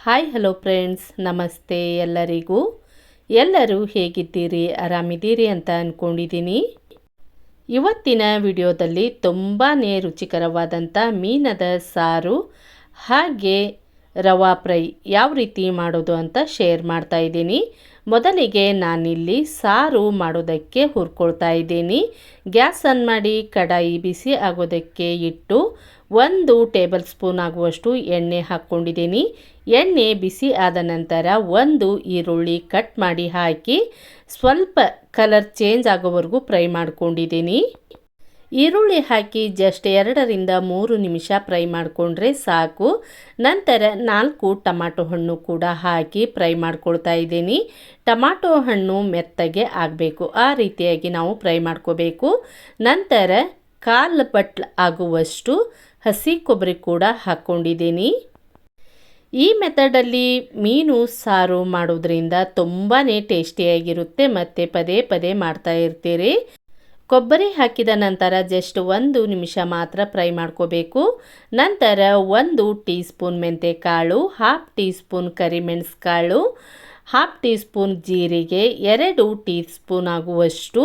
Hi hello friends ನಮಸ್ತೆ ಎಲ್ಲರಿಗೂ. ಎಲ್ಲರೂ ಹೇಗಿದ್ದೀರಿ? ಆರಾಮಿದ್ದೀರಿ ಅಂತ ಅಂದ್ಕೊಂಡಿದ್ದೀನಿ ಇವತ್ತಿನ ವಿಡಿಯೋದಲ್ಲಿ ತುಂಬಾ ರುಚಿಕರವಾದಂಥ ಮೀನದ ಸಾರು ಹಾಗೆ ರವಾ ಫ್ರೈ ಯಾವ ರೀತಿ ಮಾಡೋದು ಅಂತ ಶೇರ್ ಮಾಡ್ತಾ ಇದ್ದೀನಿ. ಮೊದಲಿಗೆ ನಾನಿಲ್ಲಿ ಸಾರು ಮಾಡೋದಕ್ಕೆ ಹುರ್ಕೊಳ್ತಾ ಇದ್ದೀನಿ. ಗ್ಯಾಸ್ ಆನ್ ಮಾಡಿ ಕಡಾಯಿ ಬಿಸಿ ಆಗೋದಕ್ಕೆ ಇಟ್ಟು ಒಂದು ಟೇಬಲ್ ಸ್ಪೂನ್ ಆಗುವಷ್ಟು ಎಣ್ಣೆ ಹಾಕ್ಕೊಂಡಿದ್ದೀನಿ. ಎಣ್ಣೆ ಬಿಸಿ ಆದ ನಂತರ ಒಂದು ಈರುಳ್ಳಿ ಕಟ್ ಮಾಡಿ ಹಾಕಿ ಸ್ವಲ್ಪ ಕಲರ್ ಚೇಂಜ್ ಆಗೋವರೆಗೂ ಫ್ರೈ ಮಾಡ್ಕೊಂಡಿದ್ದೀನಿ. ಈರುಳ್ಳಿ ಹಾಕಿ ಜಸ್ಟ್ ಎರಡರಿಂದ ಮೂರು ನಿಮಿಷ ಫ್ರೈ ಮಾಡಿಕೊಂಡ್ರೆ ಸಾಕು. ನಂತರ ನಾಲ್ಕು ಟಮಾಟೊ ಹಣ್ಣು ಕೂಡ ಹಾಕಿ ಫ್ರೈ ಮಾಡ್ಕೊಳ್ತಾ ಇದ್ದೀನಿ. ಟಮಾಟೊ ಹಣ್ಣು ಮೆತ್ತಗೆ ಆಗಬೇಕು. ಆ ರೀತಿಯಾಗಿ ನಾವು ಫ್ರೈ ಮಾಡ್ಕೋಬೇಕು. ನಂತರ ಕಾಲು ಬಟ್ಲು ಆಗುವಷ್ಟು ಹಸಿ ಕೊಬ್ಬರಿ ಕೂಡ ಹಾಕ್ಕೊಂಡಿದ್ದೀನಿ ಈ ಮೆಥಡಲ್ಲಿ ಮೀನು ಸಾರು ಮಾಡೋದ್ರಿಂದ ತುಂಬಾ ಟೇಸ್ಟಿಯಾಗಿರುತ್ತೆ. ಮತ್ತು ಪದೇ ಪದೇ ಮಾಡ್ತಾ ಇರ್ತೀರಿ. ಕೊಬ್ಬರಿ ಹಾಕಿದ ನಂತರ ಜಸ್ಟ್ ಒಂದು ನಿಮಿಷ ಮಾತ್ರ ಫ್ರೈ ಮಾಡ್ಕೋಬೇಕು. ನಂತರ ಒಂದು ಟೀ ಸ್ಪೂನ್ ಮೆಂತೆ ಕಾಳು ಹಾಫ್ ಟೀ ಸ್ಪೂನ್ ಕರಿಮೆಣಸು ಕಾಳು ಹಾಫ್ ಟೀ ಸ್ಪೂನ್ ಜೀರಿಗೆ, ಎರಡು ಟೀ ಸ್ಪೂನ್ ಆಗುವಷ್ಟು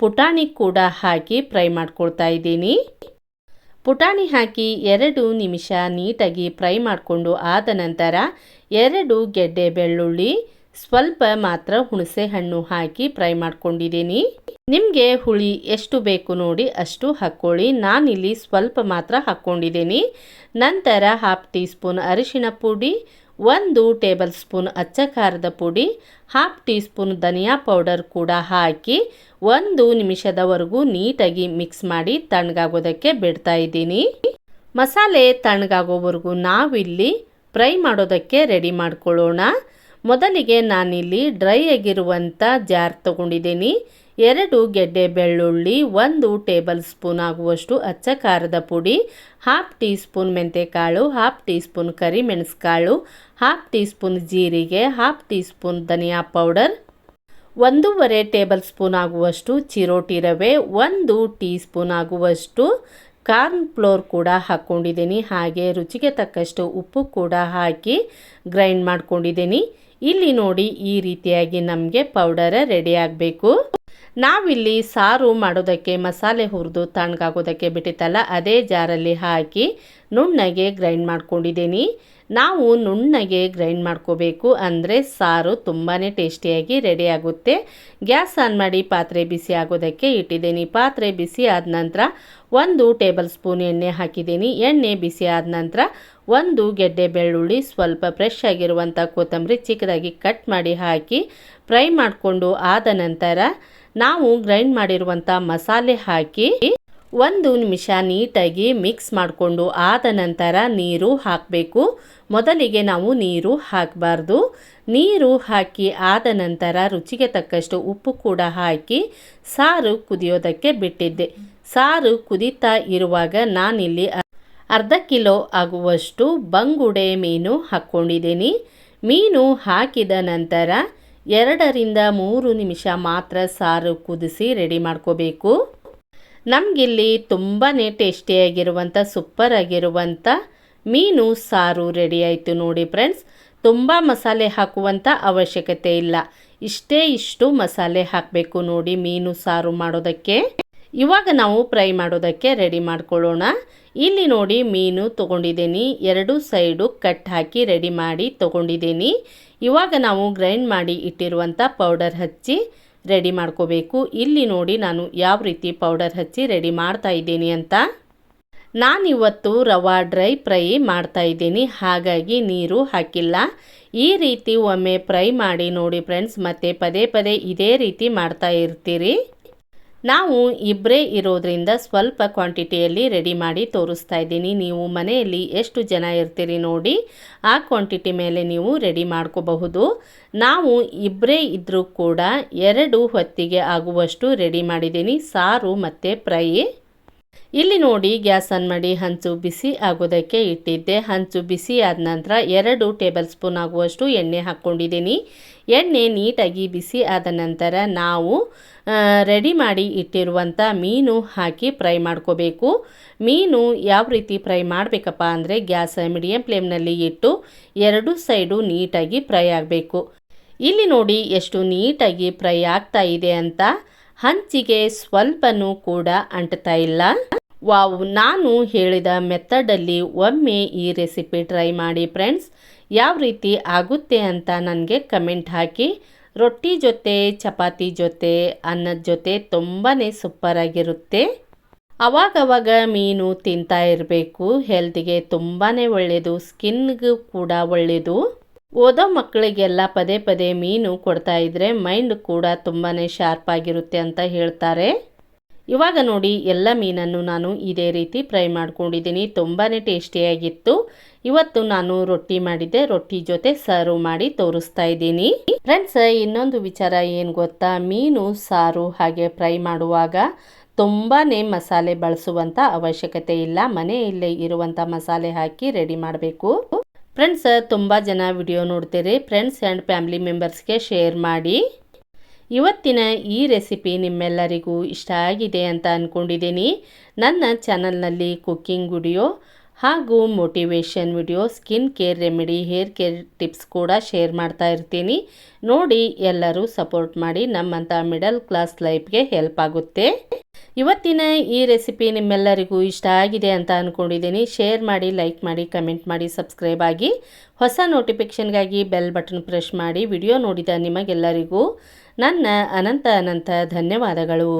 ಪುಟಾಣಿ ಕೂಡ ಹಾಕಿ ಫ್ರೈ ಮಾಡ್ಕೊಳ್ತಾ ಇದ್ದೀನಿ. ಪುಟಾಣಿ ಹಾಕಿ ಎರಡು ನಿಮಿಷ ನೀಟಾಗಿ ಫ್ರೈ ಮಾಡಿಕೊಂಡು ಆದ ನಂತರ ಎರಡು ಗೆಡ್ಡೆ ಬೆಳ್ಳುಳ್ಳಿ ಸ್ವಲ್ಪ ಮಾತ್ರ ಹುಣಸೆ ಹಣ್ಣು ಹಾಕಿ ಫ್ರೈ ಮಾಡ್ಕೊಂಡಿದ್ದೀನಿ. ನಿಮಗೆ ಹುಳಿ ಎಷ್ಟು ಬೇಕು ನೋಡಿ ಅಷ್ಟು ಹಾಕ್ಕೊಳ್ಳಿ. ನಾನಿಲ್ಲಿ ಸ್ವಲ್ಪ ಮಾತ್ರ ಹಾಕ್ಕೊಂಡಿದ್ದೀನಿ. ನಂತರ ಹಾಫ್ ಟೀ ಸ್ಪೂನ್ ಅರಿಶಿನ ಪುಡಿ, ಒಂದು ಟೇಬಲ್ ಸ್ಪೂನ್ ಅಚ್ಚ ಖಾರದ ಪುಡಿ ಹಾಫ್ ಟೀ ಸ್ಪೂನ್ ಧನಿಯಾ ಪೌಡರ್ ಕೂಡ ಹಾಕಿ ಒಂದು ನಿಮಿಷದವರೆಗೂ ನೀಟಾಗಿ ಮಿಕ್ಸ್ ಮಾಡಿ ತಣ್ಣಗಾಗೋದಕ್ಕೆ ಬಿಡ್ತಾ ಇದ್ದೀನಿ. ಮಸಾಲೆ ತಣ್ಣಗಾಗೋವರೆಗೂ ನಾವಿಲ್ಲಿ ಫ್ರೈ ಮಾಡೋದಕ್ಕೆ ರೆಡಿ ಮಾಡ್ಕೊಳ್ಳೋಣ. ಮೊದಲಿಗೆ ನಾನಿಲ್ಲಿ ಡ್ರೈ ಆಗಿರುವಂಥ ಜಾರ್ ತಗೊಂಡಿದ್ದೀನಿ. ಎರಡು ಗೆಡ್ಡೆ ಬೆಳ್ಳುಳ್ಳಿ, ಒಂದು ಟೇಬಲ್ ಸ್ಪೂನ್ ಆಗುವಷ್ಟು ಅಚ್ಚ ಖಾರದ ಪುಡಿ ಹಾಫ್ ಟೀ ಸ್ಪೂನ್ ಮೆಂತೆಕಾಳು ಹಾಫ್ ಟೀ ಸ್ಪೂನ್ ಕರಿಮೆಣಸುಕಾಳು ಹಾಫ್ ಟೀ ಸ್ಪೂನ್ ಜೀರಿಗೆ ಹಾಫ್ ಟೀ ಸ್ಪೂನ್ ಧನಿಯಾ ಪೌಡರ್, ಒಂದೂವರೆ ಟೇಬಲ್ ಸ್ಪೂನ್ ಆಗುವಷ್ಟು ಚಿರೋಟಿ ರವೆ, ಒಂದು ಟೀ ಸ್ಪೂನ್ ಆಗುವಷ್ಟು ಕಾರ್ನ್ ಫ್ಲೋರ್ ಕೂಡ ಹಾಕ್ಕೊಂಡಿದ್ದೀನಿ ಹಾಗೆ ರುಚಿಗೆ ತಕ್ಕಷ್ಟು ಉಪ್ಪು ಕೂಡ ಹಾಕಿ ಗ್ರೈಂಡ್ ಮಾಡ್ಕೊಂಡಿದ್ದೀನಿ. ಇಲ್ಲಿ ನೋಡಿ ಈ ರೀತಿಯಾಗಿ ನಮಗೆ ಪೌಡರ್ ರೆಡಿ ಆಗಬೇಕು. ನಾವಿಲ್ಲಿ ಸಾರು ಮಾಡೋದಕ್ಕೆ, ಮಸಾಲೆ ಹುರಿದು ತಣ್ಣಗಾಗೋದಕ್ಕೆ ಬಿಟ್ಟಿತ್ತಲ್ಲ, ಅದೇ ಜಾರಲ್ಲಿ ಹಾಕಿ ನುಣ್ಣಗೆ ಗ್ರೈಂಡ್ ಮಾಡ್ಕೊಂಡಿದ್ದೀನಿ. ನಾವು ನುಣ್ಣಗೆ ಗ್ರೈಂಡ್ ಮಾಡ್ಕೋಬೇಕು ಅಂದರೆ ಸಾರು ತುಂಬಾ ಟೇಸ್ಟಿಯಾಗಿ ರೆಡಿ ಆಗುತ್ತೆ. ಗ್ಯಾಸ್ ಆನ್ ಮಾಡಿ ಪಾತ್ರೆ ಬಿಸಿ ಆಗೋದಕ್ಕೆ ಇಟ್ಟಿದ್ದೀನಿ. ಪಾತ್ರೆ ಬಿಸಿ ಆದ ನಂತರ ಒಂದು ಟೇಬಲ್ ಸ್ಪೂನ್ ಎಣ್ಣೆ ಹಾಕಿದ್ದೀನಿ. ಎಣ್ಣೆ ಬಿಸಿ ಆದ ನಂತರ ಒಂದು ಗೆಡ್ಡೆ ಬೆಳ್ಳುಳ್ಳಿ ಸ್ವಲ್ಪ ಫ್ರೆಶ್ ಆಗಿರುವಂಥ ಕೊತ್ತಂಬರಿ ಚಿಕ್ಕದಾಗಿ ಕಟ್ ಮಾಡಿ ಹಾಕಿ ಫ್ರೈ ಮಾಡಿಕೊಂಡು ಆದ ನಂತರ ನಾವು ಗ್ರೈಂಡ್ ಮಾಡಿರುವಂಥ ಮಸಾಲೆ ಹಾಕಿ ಒಂದು ನಿಮಿಷ ನೀಟಾಗಿ ಮಿಕ್ಸ್ ಮಾಡಿಕೊಂಡು ಆದ ನಂತರ ನೀರು ಹಾಕಬೇಕು. ಮೊದಲಿಗೆ ನಾವು ನೀರು ಹಾಕಬಾರ್ದು. ನೀರು ಹಾಕಿ ಆದ ನಂತರ ರುಚಿಗೆ ತಕ್ಕಷ್ಟು ಉಪ್ಪು ಕೂಡ ಹಾಕಿ ಸಾರು ಕುದಿಯೋದಕ್ಕೆ ಬಿಟ್ಟಿದ್ದೆ. ಸಾರು ಕುದೀತಾ ಇರುವಾಗ ನಾನಿಲ್ಲಿ ಅರ್ಧ ಕಿಲೋ ಆಗುವಷ್ಟು ಬಂಗುಡೆ ಮೀನು ಹಾಕ್ಕೊಂಡಿದ್ದೀನಿ. ಮೀನು ಹಾಕಿದ ನಂತರ ಎರಡರಿಂದ ಮೂರು ನಿಮಿಷ ಮಾತ್ರ ಸಾರು ಕುದಿಸಿ ರೆಡಿ ಮಾಡ್ಕೋಬೇಕು. ನಮಗಿಲ್ಲಿ ತುಂಬಾ ಟೇಸ್ಟಿಯಾಗಿರುವಂಥ ಸೂಪರ್ ಆಗಿರುವಂಥ ಮೀನು ಸಾರು ರೆಡಿ ಆಯಿತು ನೋಡಿ ಫ್ರೆಂಡ್ಸ್ ತುಂಬ ಮಸಾಲೆ ಹಾಕುವಂಥ ಅವಶ್ಯಕತೆ ಇಲ್ಲ. ಇಷ್ಟೇ ಇಷ್ಟು ಮಸಾಲೆ ಹಾಕಬೇಕು ನೋಡಿ ಮೀನು ಸಾರು ಮಾಡೋದಕ್ಕೆ. ಇವಾಗ ನಾವು ಫ್ರೈ ಮಾಡೋದಕ್ಕೆ ರೆಡಿ ಮಾಡ್ಕೊಳ್ಳೋಣ. ಇಲ್ಲಿ ನೋಡಿ ಮೀನು ತೊಗೊಂಡಿದ್ದೀನಿ. ಎರಡು ಸೈಡು ಕಟ್ ಹಾಕಿ ರೆಡಿ ಮಾಡಿ ತೊಗೊಂಡಿದ್ದೀನಿ. ಇವಾಗ ನಾವು ಗ್ರೈಂಡ್ ಮಾಡಿ ಇಟ್ಟಿರುವಂಥ ಪೌಡರ್ ಹಚ್ಚಿ ರೆಡಿ ಮಾಡ್ಕೋಬೇಕು. ಇಲ್ಲಿ ನೋಡಿ ನಾನು ಯಾವ ರೀತಿ ಪೌಡರ್ ಹಚ್ಚಿ ರೆಡಿ ಮಾಡ್ತಾ ಇದ್ದೀನಿ ಅಂತ. ನಾನಿವತ್ತು ರವಾ ಡ್ರೈ ಫ್ರೈ ಮಾಡ್ತಾ ಇದ್ದೀನಿ. ಹಾಗಾಗಿ ನೀರು ಹಾಕಿಲ್ಲ. ಈ ರೀತಿ ಒಮ್ಮೆ ಫ್ರೈ ಮಾಡಿ ನೋಡಿ ಫ್ರೆಂಡ್ಸ್, ಮತ್ತು ಪದೇ ಪದೇ ಇದೇ ರೀತಿ ಮಾಡ್ತಾ ಇರ್ತೀರಿ. ನಾವು ಇಬ್ಬರೇ ಇರೋದ್ರಿಂದ ಸ್ವಲ್ಪ ಕ್ವಾಂಟಿಟಿಯಲ್ಲಿ ರೆಡಿ ಮಾಡಿ ತೋರಿಸ್ತಾ ಇದ್ದೀನಿ. ನೀವು ಮನೆಯಲ್ಲಿ ಎಷ್ಟು ಜನ ಇರ್ತೀರಿ ನೋಡಿ ಆ ಕ್ವಾಂಟಿಟಿ ಮೇಲೆ ನೀವು ರೆಡಿ ಮಾಡ್ಕೋಬಹುದು. ನಾವು ಇಬ್ಬರೇ ಇದ್ದರೂ ಕೂಡ ಎರಡು ಹೊತ್ತಿಗೆ ಆಗುವಷ್ಟು ರೆಡಿ ಮಾಡಿದ್ದೀನಿ. ಸಾರು ಮತ್ತು ಫ್ರೈ ಇಲ್ಲಿ ನೋಡಿ ಗ್ಯಾಸ್ ಆನ್ ಮಾಡಿ ಹಂಚು ಬಿಸಿ ಆಗೋದಕ್ಕೆ ಇಟ್ಟಿದ್ದೆ. ಹಂಚು ಬಿಸಿ ಆದ ನಂತರ ಎರಡು ಟೇಬಲ್ ಸ್ಪೂನ್ ಆಗುವಷ್ಟು ಎಣ್ಣೆ ಹಾಕ್ಕೊಂಡಿದ್ದೀನಿ. ಎಣ್ಣೆ ನೀಟಾಗಿ ಬಿಸಿ ಆದ ನಂತರ ನಾವು ರೆಡಿ ಮಾಡಿ ಇಟ್ಟಿರುವಂಥ ಮೀನು ಹಾಕಿ ಫ್ರೈ ಮಾಡ್ಕೋಬೇಕು. ಮೀನು ಯಾವ ರೀತಿ ಫ್ರೈ ಮಾಡಬೇಕಪ್ಪ ಅಂದರೆ ಗ್ಯಾಸ್ ಮೀಡಿಯಂ ಫ್ಲೇಮ್ನಲ್ಲಿ ಇಟ್ಟು ಎರಡು ಸೈಡು ನೀಟಾಗಿ ಫ್ರೈ ಆಗಬೇಕು. ಇಲ್ಲಿ ನೋಡಿ ಎಷ್ಟು ನೀಟಾಗಿ ಫ್ರೈ ಆಗ್ತಾ ಇದೆ ಅಂತ. ಹಂಚಿಗೆ ಸ್ವಲ್ಪನೂ ಕೂಡ ಅಂಟ್ತಾ ಇಲ್ಲ. ವಾವ್, ನಾನು ಹೇಳಿದ ಮೆಥಡಲ್ಲಿ ಒಮ್ಮೆ ಈ ರೆಸಿಪಿ ಟ್ರೈ ಮಾಡಿ ಫ್ರೆಂಡ್ಸ್. ಯಾವ ರೀತಿ ಆಗುತ್ತೆ ಅಂತ ನನಗೆ ಕಮೆಂಟ್ ಹಾಕಿ. ರೊಟ್ಟಿ ಜೊತೆ, ಚಪಾತಿ ಜೊತೆ, ಅನ್ನದ ಜೊತೆ ತುಂಬಾ ಸೂಪರಾಗಿರುತ್ತೆ ಅವಾಗವಾಗ ಮೀನು ತಿಂತಾ ಇರಬೇಕು. ಹೆಲ್ತಿಗೆ ತುಂಬಾ ಒಳ್ಳೆಯದು ಸ್ಕಿನ್ಗೂ ಕೂಡ ಒಳ್ಳೆಯದು ಓದೋ ಮಕ್ಕಳಿಗೆಲ್ಲ ಪದೇ ಪದೇ ಮೀನು ಕೊಡ್ತಾ ಇದ್ರೆ ಮೈಂಡ್ ಕೂಡ ತುಂಬಾ ಶಾರ್ಪ್ ಆಗಿರುತ್ತೆ ಅಂತ ಹೇಳ್ತಾರೆ. ಇವಾಗ ನೋಡಿ, ಎಲ್ಲ ಮೀನನ್ನು ನಾನು ಇದೇ ರೀತಿ ಫ್ರೈ ಮಾಡ್ಕೊಂಡಿದ್ದೀನಿ. ತುಂಬಾ ಟೇಸ್ಟಿಯಾಗಿತ್ತು. ಇವತ್ತು ನಾನು ರೊಟ್ಟಿ ಮಾಡಿದ್ದೆ. ರೊಟ್ಟಿ ಜೊತೆ ಸರ್ವ್ ಮಾಡಿ ತೋರಿಸ್ತಾ ಇದ್ದೀನಿ. ಫ್ರೆಂಡ್ಸ್ ಇನ್ನೊಂದು ವಿಚಾರ ಏನು ಗೊತ್ತಾ? ಮೀನು, ಸಾರು ಹಾಗೆ ಫ್ರೈ ಮಾಡುವಾಗ ತುಂಬಾ ಮಸಾಲೆ ಬಳಸುವಂಥ ಅವಶ್ಯಕತೆ ಇಲ್ಲ. ಮನೆಯಲ್ಲೇ ಇರುವಂಥ ಮಸಾಲೆ ಹಾಕಿ ರೆಡಿ ಮಾಡಬೇಕು. ಫ್ರೆಂಡ್ಸ್ ತುಂಬ ಜನ ವಿಡಿಯೋ ನೋಡ್ತೀರಿ. ಫ್ರೆಂಡ್ಸ್ ಆ್ಯಂಡ್ ಫ್ಯಾಮಿಲಿ ಮೆಂಬರ್ಸ್ಗೆ ಶೇರ್ ಮಾಡಿ. ಇವತ್ತಿನ ಈ ರೆಸಿಪಿ ನಿಮ್ಮೆಲ್ಲರಿಗೂ ಇಷ್ಟ ಆಗಿದೆ ಅಂತ ಅಂದ್ಕೊಂಡಿದ್ದೀನಿ ನನ್ನ ಚಾನಲ್ನಲ್ಲಿ ಕುಕ್ಕಿಂಗ್ ವಿಡಿಯೋ ಹಾಗೂ motivation video, skin care remedy, hair care tips ಕೂಡ ಶೇರ್ ಮಾಡ್ತಾ ಇರ್ತೀನಿ. ನೋಡಿ, ಎಲ್ಲರೂ ಸಪೋರ್ಟ್ ಮಾಡಿ ನಮ್ಮಂಥ ಮಿಡಲ್ ಕ್ಲಾಸ್ ಲೈಫ್ಗೆ ಹೆಲ್ಪ್ ಆಗುತ್ತೆ. ಇವತ್ತಿನ ಈ ರೆಸಿಪಿ ನಿಮ್ಮೆಲ್ಲರಿಗೂ ಇಷ್ಟ ಆಗಿದೆ ಅಂತ ಅಂದ್ಕೊಂಡಿದ್ದೀನಿ ಶೇರ್ ಮಾಡಿ, ಲೈಕ್ ಮಾಡಿ, ಕಮೆಂಟ್ ಮಾಡಿ, ಸಬ್ಸ್ಕ್ರೈಬ್ ಆಗಿ ಹೊಸ ನೋಟಿಫಿಕೇಷನ್ಗಾಗಿ ಬೆಲ್ ಬಟನ್ ಪ್ರೆಸ್ ಮಾಡಿ ವಿಡಿಯೋ ನೋಡಿದ ನಿಮಗೆಲ್ಲರಿಗೂ ನನ್ನ ಅನಂತ ಅನಂತ ಧನ್ಯವಾದಗಳು.